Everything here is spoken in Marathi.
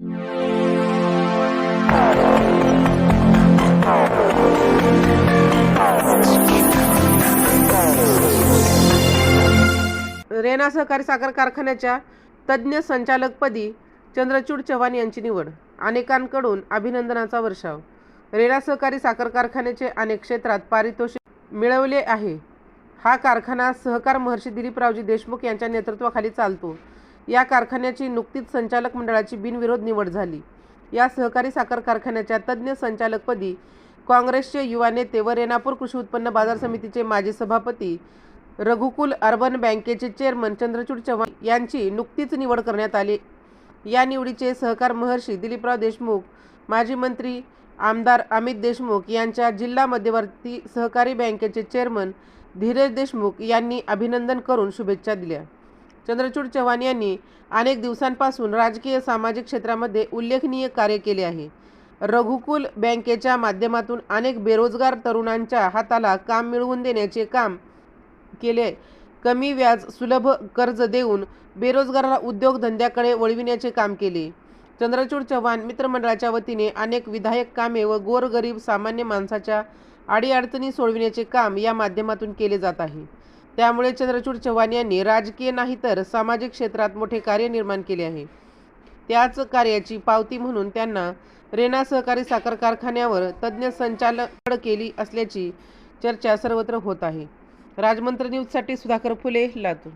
रेणा सहकारी साखर कारखान्याच्या तज्ज्ञ संचालकपदी चंद्रचूड चव्हाण यांची निवड. अनेकांकडून अभिनंदनाचा वर्षाव. रेना सहकारी साखर कारखान्याचे अनेक क्षेत्रात पारितोषिक मिळवले आहे. हा कारखाना सहकार महर्षी दिलीपरावजी देशमुख यांच्या नेतृत्वाखाली चालतो. या कारखान्याची नुकतीच संचालक मंडळाची बिनविरोध निवड झाली. या सहकारी साखर कारखान्याच्या तज्ज्ञ संचालकपदी काँग्रेसचे युवा नेते व रेणापूर कृषी उत्पन्न बाजार समितीचे माजी सभापती रघुकुल अर्बन बँकेचे चेअरमन चंद्रचूड चव्हाण यांची नुकतीच निवड करण्यात आली. या निवडीचे सहकार महर्षी दिलीपराव देशमुख माजी मंत्री आमदार अमित देशमुख यांच्या जिल्हा मध्यवर्ती सहकारी बँकेचे चेअरमन धीरज देशमुख यांनी अभिनंदन करून शुभेच्छा दिल्या. चंद्रचूड चव्हाण यांनी अनेक दिवसांपासून राजकीय सामाजिक क्षेत्रामध्ये उल्लेखनीय कार्य केले आहे. रघुकुल बँकेच्या माध्यमातून अनेक बेरोजगार तरुणांच्या हाताला काम मिळवून देण्याचे काम केले. कमी व्याज सुलभ कर्ज देऊन बेरोजगाराला उद्योगधंद्याकडे वळविण्याचे काम केले. चंद्रचूड चव्हाण मित्रमंडळाच्या वतीने अनेक विधायक कामे व गोरगरीब सामान्य माणसाच्या अडीअडचणी सोडविण्याचे काम या माध्यमातून केले जात आहे. त्यामुळे चंद्रचूड चव्हाण यांनी राजकीय नाही तर सामाजिक क्षेत्रात मोठे कार्य निर्माण केले आहे. त्याच कार्याची पावती म्हणून त्यांना रेणा सहकारी साखर कारखान्यावर तज्ज्ञ संचालक केली असल्याची चर्चा सर्वत्र होत आहे. राजमंत्र न्यूजसाठी सुधाकर फुले लातूर.